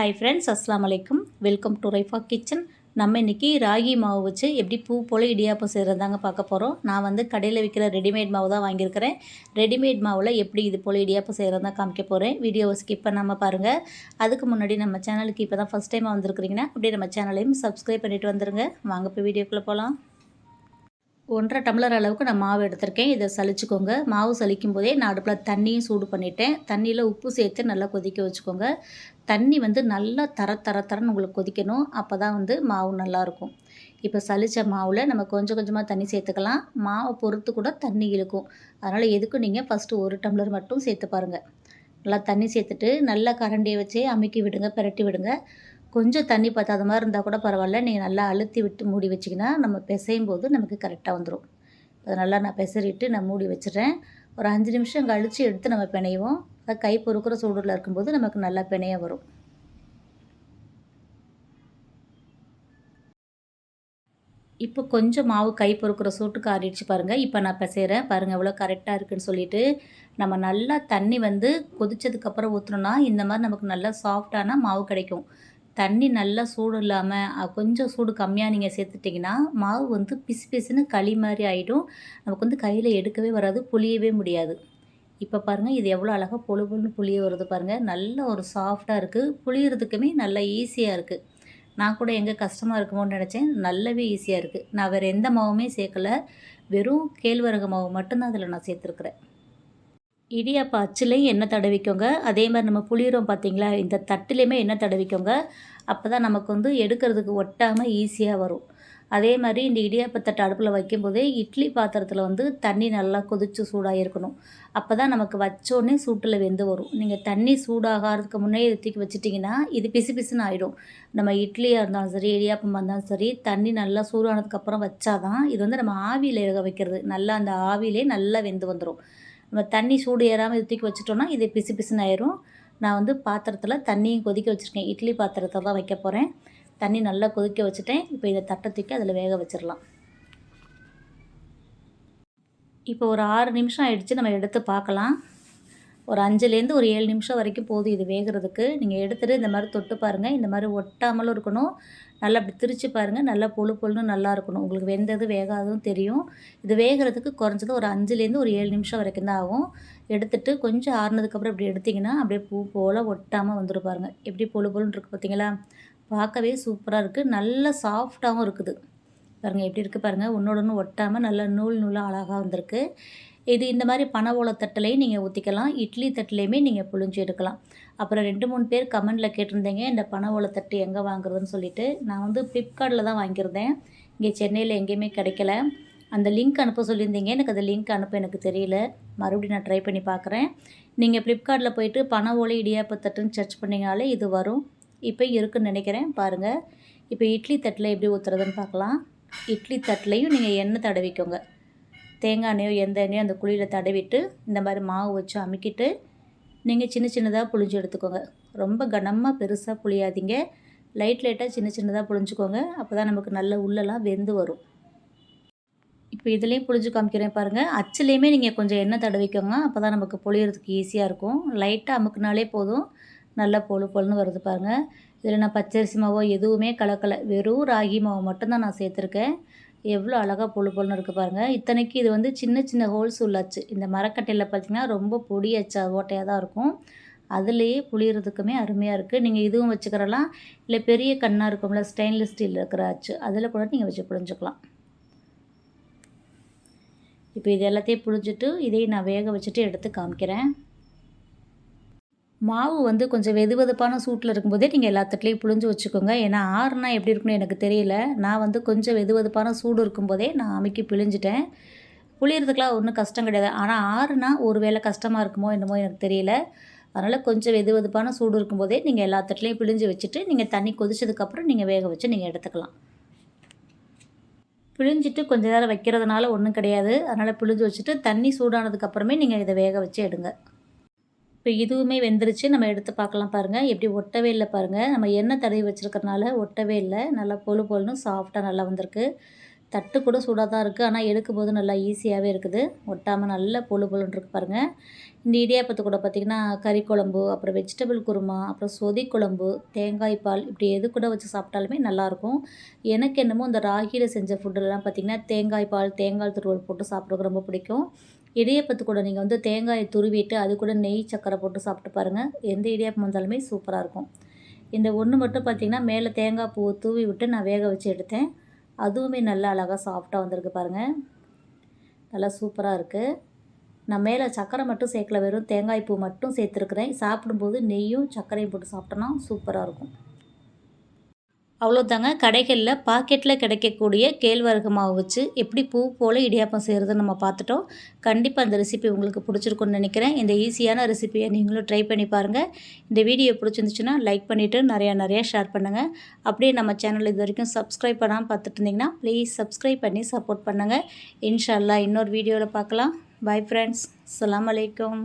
Hi friends அஸ்லாம் அலைக்கும் welcome to Raifa kitchen நம்ம இன்றைக்கி ராகி மாவு வச்சு எப்படி பூ போல் இடியாப்பம் செய்கிறதாங்க பார்க்க போகிறோம் நான் வந்து கடையில் விற்கிற ரெடிமேட் மாவு தான் வாங்கியிருக்கிறேன். ரெடிமேட் மாவில் எப்படி இது போல் இடியாப்பம் செய்கிறதா காமிக்க போகிறேன் வீடியோவை ஸ்கிப் பண்ணாமல் பாருங்கள் அதுக்கு முன்னாடி நம்ம சேனலுக்கு இப்போ தான் ஃபஸ்ட் டைம் வந்திருக்கிறீங்கன்னா அப்படியே நம்ம சேனலையும் சப்ஸ்கிரைப் பண்ணிவிட்டு வந்துருங்க. வாங்க இப்போ வீடியோக்குள்ளே போகலாம் ஒன்றரை டம்ளர் அளவுக்கு நான் மாவு எடுத்திருக்கேன். இதை சளிச்சுக்கோங்க. மாவு சளிக்கும் போதே நான் அடுப்பில் தண்ணியும் சூடு பண்ணிட்டேன். தண்ணியில் உப்பு சேர்த்து நல்லா கொதிக்க வச்சுக்கோங்க. தண்ணி வந்து நல்லா தர தர தரன்னு உங்களுக்கு கொதிக்கணும். அப்போ தான் வந்து மாவு நல்லாயிருக்கும். இப்போ சலித்த மாவில் நம்ம கொஞ்சம் கொஞ்சமாக தண்ணி சேர்த்துக்கலாம். மாவை பொறுத்து கூட தண்ணி இழுக்கும். அதனால் எதுக்கும் நீங்கள் ஃபஸ்ட்டு ஒரு டம்ளர் மட்டும் சேர்த்து பாருங்கள் நல்லா தண்ணி சேர்த்துட்டு நல்லா கரண்டியை வச்சே அமுக்கி விடுங்க பிரட்டி விடுங்க. கொஞ்சம் தண்ணி பத்தாத மாதிரி இருந்தால் கூட பரவாயில்ல. நீங்கள் நல்லா அழுத்தி விட்டு மூடி வச்சிங்கன்னா நம்ம பிசையும் போது நமக்கு கரெக்டாக வந்துடும் அதை நல்லா நான் பிசறிட்டு நான் மூடி வச்சிடுறேன். ஒரு அஞ்சு நிமிஷம் கழித்து எடுத்து நம்ம பிணைவோம். அது கை பொறுக்கிற சூடில் இருக்கும்போது நமக்கு நல்லா பிணைய வரும். இப்போ கொஞ்சம் மாவு கை பொறுக்கிற சூட்டுக்கு ஆறிடுச்சு பாருங்கள் இப்போ நான் பிசைகிறேன் பாருங்கள் எவ்வளோ கரெக்டாக இருக்குதுன்னு சொல்லிட்டு நம்ம நல்லா தண்ணி வந்து கொதிச்சதுக்கப்புறம் ஊற்றுனோன்னா இந்த மாதிரி நமக்கு நல்லா சாஃப்டான மாவு கிடைக்கும். தண்ணி நல்லா சூடு இல்லாமல் கொஞ்சம் சூடு கம்மியாக நீங்கள் சேர்த்துட்டிங்கன்னா மாவு வந்து பிசு பிசுன்னு களி மாதிரி ஆகிடும் நமக்கு வந்து கையில் எடுக்கவே வராது புளியவே முடியாது. இப்போ பாருங்கள் இது எவ்வளோ அழகாக பொழு பொழுன்னு புளிய வருது பாருங்கள் நல்ல ஒரு சாஃப்டாக இருக்குது புளியறதுக்குமே நல்லா ஈஸியாக இருக்குது நான் கூட எங்கே கஷ்டமாக இருக்குமோன்னு நினச்சேன். நல்லாவே ஈஸியாக இருக்குது நான் வேறு எந்த மாவுமே சேர்க்கலை. வெறும் கேழ்வரகு மாவு மட்டும்தான் அதில் நான் சேர்த்துருக்குறேன். இடியாப்ப அச்சுலேயும் எண்ணெய் தடவிக்கோங்க. அதே மாதிரி நம்ம புளியிறோம் பார்த்தீங்களா? இந்த தட்டுலேயுமே எண்ணெய் தடவிக்கோங்க. அப்போ தான் நமக்கு வந்து எடுக்கிறதுக்கு ஒட்டாமல் ஈஸியாக வரும். அதே மாதிரி இந்த இடியாப்பத்தட்டு அடுப்பில் வைக்கும்போதே இட்லி பாத்திரத்தில் வந்து தண்ணி நல்லா கொதித்து சூடாக இருக்கணும் அப்போ தான் நமக்கு வச்சோடனே சூட்டில் வெந்து வரும். நீங்கள் தண்ணி சூடாகிறதுக்கு முன்னே தூக்கி வச்சிட்டிங்கன்னா இது பிசு பிசுன்னு ஆகிடும் நம்ம இட்லியாக இருந்தாலும் சரி இடியாப்பமாக இருந்தாலும் சரி தண்ணி நல்லா சூடானதுக்கப்புறம் வச்சாதான் இது வந்து நம்ம ஆவியில் வேக வைக்கிறது. நல்லா அந்த ஆவியிலே நல்லா வெந்து வந்துடும் நம்ம தண்ணி சூடு ஏறாமல் இது தூக்கி வச்சுட்டோன்னா இது பிசு பிசுன்னு ஆயிரும். நான் வந்து பாத்திரத்தில் தண்ணியும் கொதிக்க வச்சுருக்கேன். இட்லி பாத்திரத்தை தான் வைக்க போகிறேன் தண்ணி நல்லா கொதிக்க வச்சுட்டேன். இப்போ இதை தட்டை தூக்கி அதில் வேக வச்சிடலாம் இப்போ ஒரு ஆறு நிமிஷம் ஆயிடுச்சு. நம்ம எடுத்து பார்க்கலாம். ஒரு அஞ்சுலேருந்து ஒரு ஏழு நிமிஷம் வரைக்கும் போதும் இது வேகிறதுக்கு. நீங்கள் எடுத்துகிட்டு இந்த மாதிரி தொட்டு பாருங்கள் இந்த மாதிரி ஒட்டாமலும் இருக்கணும். நல்லா அப்படி திரிச்சு பாருங்கள் நல்லா பொழு பொழுன்னு நல்லா இருக்கணும். உங்களுக்கு வெந்தது வேகாததும் தெரியும். இது வேகிறதுக்கு குறைஞ்சது ஒரு அஞ்சுலேருந்து ஒரு ஏழு நிமிஷம் வரைக்கும் தான் ஆகும். எடுத்துகிட்டு கொஞ்சம் ஆறுனதுக்கப்புறம் இப்படி எடுத்திங்கன்னா அப்படியே பூ போல் ஒட்டாமல் வந்துட்டு பாருங்கள் எப்படி பொழு பொழுன்னு இருக்குது பார்த்தீங்களா பார்க்கவே சூப்பராக இருக்குது நல்ல சாஃப்டாகவும் இருக்குது. பாருங்கள் எப்படி இருக்குது பாருங்கள் ஒன்றோட ஒன்று ஒட்டாமல் நல்லா நூல் நூலாக அழகாக வந்திருக்கு. இது இந்த மாதிரி பனை ஓலை நீங்கள் ஊற்றிக்கலாம் இட்லி தட்டிலையுமே நீங்கள் புழிஞ்சு எடுக்கலாம். அப்புறம் ரெண்டு மூணு பேர் கமெண்டில் கேட்டிருந்தீங்க இந்த பனை ஓலை தட்டு எங்கே வாங்குறதுன்னு சொல்லிட்டு. நான் வந்து ஃப்ளிப்கார்ட்டில் தான் வாங்கியிருந்தேன். இங்கே சென்னையில் எங்கேயுமே கிடைக்கல. அந்த லிங்க் அனுப்ப சொல்லியிருந்தீங்க. எனக்கு அந்த லிங்க் அனுப்ப எனக்கு தெரியல. மறுபடியும் நான் ட்ரை பண்ணி பார்க்குறேன். நீங்கள் ஃப்ளிப்கார்ட்டில் போயிட்டு பனை ஓலை இடியாப்பு தட்டுன்னு சர்ச் பண்ணிங்கனாலே இது வரும். இப்போ இருக்குன்னு நினைக்கிறேன். பாருங்கள் இப்போ இட்லி தட்டில் எப்படி ஊற்றுறதுன்னு பார்க்கலாம். இட்லி தட்டிலையும் நீங்கள் எண்ணெய் தடவிக்கோங்க. தேங்காய் எண்ணெயோ எந்த எண்ணெயோ அந்த குழியில் தடவிட்டு இந்த மாதிரி மாவு வச்சு அமுக்கிட்டு நீங்கள் சின்ன சின்னதாக புளிஞ்சு எடுத்துக்கோங்க. ரொம்ப கனமாக பெருசாக புளியாதீங்க லைட் லைட்டாக சின்ன சின்னதாக புளிஞ்சுக்கோங்க அப்போ தான் நமக்கு நல்ல உள்ளெல்லாம் வெந்து வரும். இப்போ இதுலேயும் புளிஞ்சு காமிக்கிறேன் பாருங்கள் அச்சுலேயுமே நீங்கள் கொஞ்சம் எண்ணெய் தடவிக்கோங்க. அப்போ தான் நமக்கு புளியறதுக்கு ஈஸியாக இருக்கும். லைட்டாக அமுக்குனாலே போதும். நல்லா பொழு பொழுன்னு வருது பாருங்கள் இதில் நான் பச்சரிசி மாவோ எதுவுமே கலக்கலை. வெறும் ராகி மாவு மட்டும்தான் நான் சேர்த்துருக்கேன். எவ்வளோ அழகாக பொழு பொழுன்னு இருக்குது பாருங்கள் இத்தனைக்கு இது வந்து சின்ன சின்ன ஹோல்ஸ் உள்ளாச்சு. இந்த மரக்கட்டையில் பார்த்திங்கன்னா ரொம்ப பொடி அச்சா ஓட்டையாக தான் இருக்கும். அதுலேயே புளியறதுக்குமே அருமையாக இருக்குது நீங்கள் இதுவும் வச்சுக்கிறலாம். இல்லை பெரிய கண்ணாக இருக்கும்ல ஸ்டெயின்லெஸ் ஸ்டீல் இருக்கிற அச்சு அதில் கூட நீங்கள் வச்சு புழிஞ்சிக்கலாம். இப்போ இது எல்லாத்தையும் புழிஞ்சிட்டு இதையும் நான் வேக வச்சுட்டு எடுத்து காமிக்கிறேன். மாவு வந்து கொஞ்சம் வெது வெதுப்பான சூட்டில் இருக்கும்போதே நீங்கள் எல்லாத்துட்லேயும் புழிஞ்சு வச்சுக்கோங்க. ஏன்னா ஆறுனா எப்படி இருக்குன்னு எனக்கு தெரியல. நான் வந்து கொஞ்சம் வெது வெதுப்பான சூடு இருக்கும்போதே நான் அமைக்கி பிழிஞ்சிட்டேன். புளியறதுக்கெலாம் ஒன்றும் கஷ்டம் கிடையாது. ஆனால் ஆறுனா ஒரு வேளை கஷ்டமாக இருக்குமோ என்னமோ எனக்கு தெரியல. அதனால் கொஞ்சம் வெது வெதுப்பான சூடு இருக்கும்போதே நீங்கள் எல்லாத்துட்லேயும் பிழிஞ்சு வச்சுட்டு நீங்கள் தண்ணி கொதிச்சதுக்கப்புறம் நீங்கள் வேக வச்சு நீங்கள் எடுத்துக்கலாம். பிழிஞ்சிட்டு கொஞ்ச நேரம் வைக்கிறதுனால ஒன்றும் கிடையாது. அதனால் பிழிஞ்சு வச்சுட்டு தண்ணி சூடானதுக்கப்புறமே நீங்கள் இதை வேக வச்சு எடுங்க. இப்போ இதுவுமே வெந்துருச்சு. நம்ம எடுத்து பார்க்கலாம் பாருங்கள் எப்படி ஒட்டவே இல்லை பாருங்கள் நம்ம எண்ணெய் தடவி வச்சுருக்கறனால ஒட்டவே இல்லை. நல்லா பொழு பொழுன்னு சாஃப்டாக நல்லா வந்திருக்கு. தட்டு கூட சூடாக தான் இருக்குது ஆனால் எடுக்கும்போது நல்லா ஈஸியாகவே இருக்குது. ஒட்டாமல் நல்ல பொழு பொழுன்னு இருக்கு பாருங்கள் இந்த இடியாப்பத்து கூட பார்த்திங்கன்னா கறி குழம்பு அப்புறம் வெஜிடபிள் குருமா அப்புறம் சொதி குழம்பு தேங்காய் பால் இப்படி எது கூட வச்சு சாப்பிட்டாலுமே நல்லாயிருக்கும் எனக்கு என்னமோ இந்த ராகியில் செஞ்ச ஃபுட்டுலாம் பார்த்திங்கன்னா தேங்காய் பால் தேங்காய் துருவல் போட்டு சாப்பிட்றதுக்கு ரொம்ப பிடிக்கும். இடியப்பத்து கூட நீங்கள் வந்து தேங்காயை துருவிட்டு அது கூட நெய் சக்கரை போட்டு சாப்பிட்டு பாருங்கள் எந்த இடியாப்பம் வந்தாலுமே சூப்பராக இருக்கும். இந்த ஒன்று மட்டும் பார்த்திங்கன்னா மேலே தேங்காய் பூ தூவி விட்டு நான் வேக வச்சு எடுத்தேன். அதுவுமே நல்லா அழகாக சாஃப்டாக வந்திருக்கு பாருங்கள் நல்லா சூப்பராக இருக்குது நான் மேலே சக்கரை மட்டும் சேர்க்கல வெறும் தேங்காய் பூ மட்டும் சேர்த்துருக்குறேன். சாப்பிடும்போது நெய்யும் சர்க்கரையும் போட்டு சாப்பிட்டோன்னா சூப்பராக இருக்கும். அவ்வளோதாங்க கடைகளில் பாக்கெட்டில் கிடைக்கக்கூடிய கேழ்வரகு மாவு வச்சு எப்படி பூ போல் இடியாப்பம் செய்கிறதுன்னு நம்ம பார்த்துட்டோம். கண்டிப்பாக அந்த ரெசிபி உங்களுக்கு பிடிச்சிருக்குன்னு நினைக்கிறேன். இந்த ஈஸியான ரெசிபியை நீங்களும் ட்ரை பண்ணி பாருங்கள் இந்த வீடியோ பிடிச்சிருந்துச்சுன்னா லைக் பண்ணிவிட்டு நிறையா நிறையா ஷேர் பண்ணுங்கள் அப்படியே நம்ம சேனல் இது வரைக்கும் சப்ஸ்கிரைப் பண்ணாமல் பார்த்துட்டு இருந்தீங்கன்னா ப்ளீஸ் சப்ஸ்கிரைப் பண்ணி சப்போர்ட் பண்ணுங்கள் இன்ஷால்லா இன்னொரு வீடியோவில் பார்க்கலாம். பாய் ஃப்ரெண்ட்ஸ் அலாம் அலைக்கும்